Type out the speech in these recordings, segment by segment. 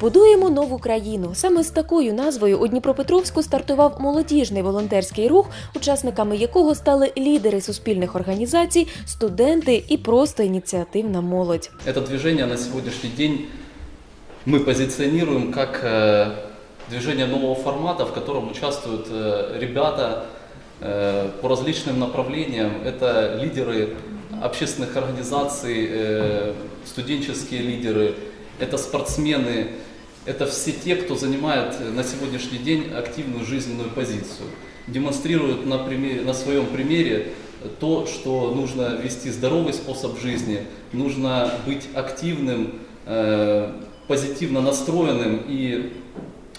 Будуємо нову країну. Саме з такою назвою у Дніпропетровську стартував молодіжний волонтерський рух, учасниками якого стали лідери суспільних організацій, студенти і просто ініціативна молодь. Это движение на сегодняшний день мы позиционируем как э, движение нового формата, в котором участвуют э, ребята э, по различным направлениям. Это лидеры общественных организаций, э, студенческие лидеры, это спортсмены, Это все те, кто занимает э, на сегодняшний день активную жизненную позицию. Демонстрируют на, примере, на своем примере то, что нужно вести здоровый способ жизни, нужно быть активным, э, позитивно настроенным и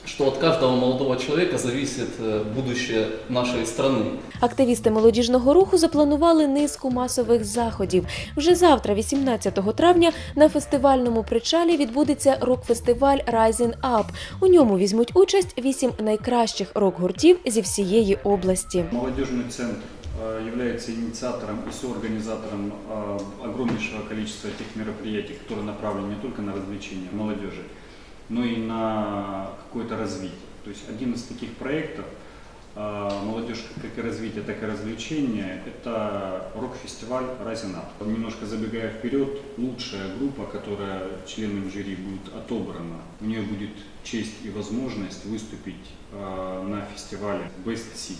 что от каждого молодого человека зависит э, будущее нашей страны. Активісти молодіжного руху запланували низку масових заходів. Вже завтра, 18 травня, на фестивальному причалі відбудеться рок-фестиваль Rising Up. У ньому візьмуть участь вісім найкращих рок-гуртів зі всієї області. Молодежный центр э, является инициатором и соорганизатором э, огромнейшего количества тех мероприятий, которые направлены не только на развлечение молодежи, Но и на какое-то развитие. То есть один из таких проектов э, молодежь как и развитие, так и развлечение – это рок-фестиваль Up. Немножко забегая вперед, лучшая группа, которая членом жюри будет отобрана, у нее будет честь и возможность выступить э, на фестивале Best City.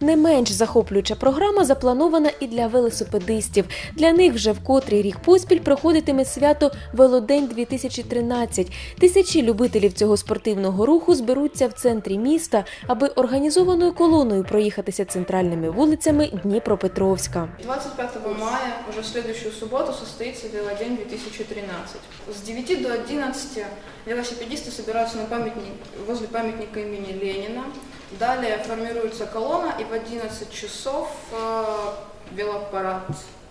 Не менш захоплююча програма запланована і для велосипедистів. Для них вже в котрий рік поспіль проходитиме свято Велодень 2013. Тисячі любителів цього спортивного руху зберуться в центрі міста, аби організованою колоною проїхатися центральними вулицями Дніпропетровська. 25 мая, уже в следующую субботу, состоится Велодень 2013. С 9 до 11 велосипедисты собираются на памятник, возле памятника имени Ленина. Далее формируется колонна, и в 11 часов э, велопарад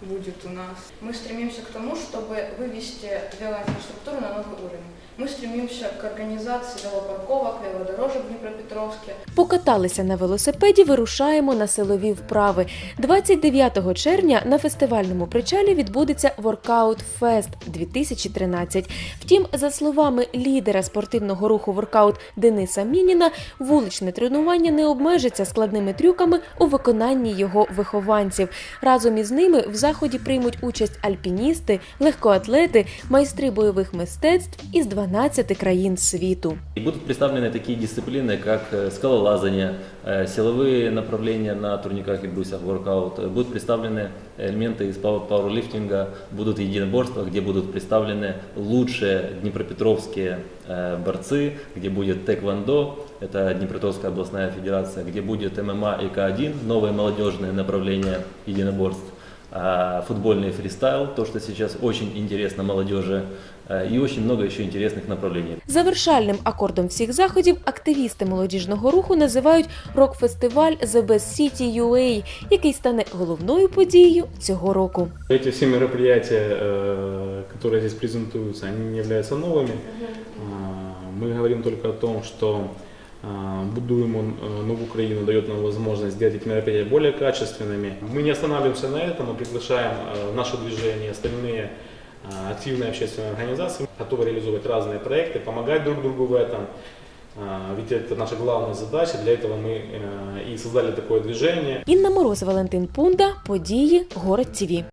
будет у нас. Мы стремимся к тому, чтобы вывести велоинфраструктуру на новый уровень. Мы стремимся к организации велопарковок, велодорожек в Днепропетровске. Покаталися на велосипеді, вирушаємо на силові вправи. 29 червня на фестивальному причалі відбудеться Workout Fest 2013. Втім, за словами лідера спортивного руху Workout Дениса Мініна, вуличне тренування не обмежиться складними трюками у виконанні його вихованців. Разом із ними в заході приймуть участь альпіністи, легкоатлети, майстри бойових мистецтв із 12 країн світу. И будут представлены такие дисциплины, как э, скалолазание, э, силовые направления на турниках и брусьях, воркаут. Э, Будут представлены элементы из пау- пауэрлифтинга, будут единоборства, где будут представлены лучшие днепропетровские э, борцы, где будет тэквондо, это Днепропетровская областная федерация, где будет ММА и К1, новое молодежное направление единоборств. А, футбольный фристайл, то, что сейчас очень интересно молодежи, э, и очень много еще интересных направлений. Завершальним акордом всіх заходів активісти молодіжного руху називають рок-фестиваль The Best City UA, який стане головною подією цього року. Эти все мероприятия, э, которые здесь презентуются, они не являются новыми. А, Мы говорим только о том, что а, будуем он, э, новую Украину, дает нам возможность сделать эти мероприятия более качественными. Мы не останавливаемся на этом, мы приглашаем э, в наше движение остальные а, активные общественные организации, готовы реализовывать разные проекты, помогать друг другу в этом. А, Ведь это наша главная задача, для этого мы э, и создали такое движение. Інна Мороз, Валентин Пунда, події, город ТІВІ.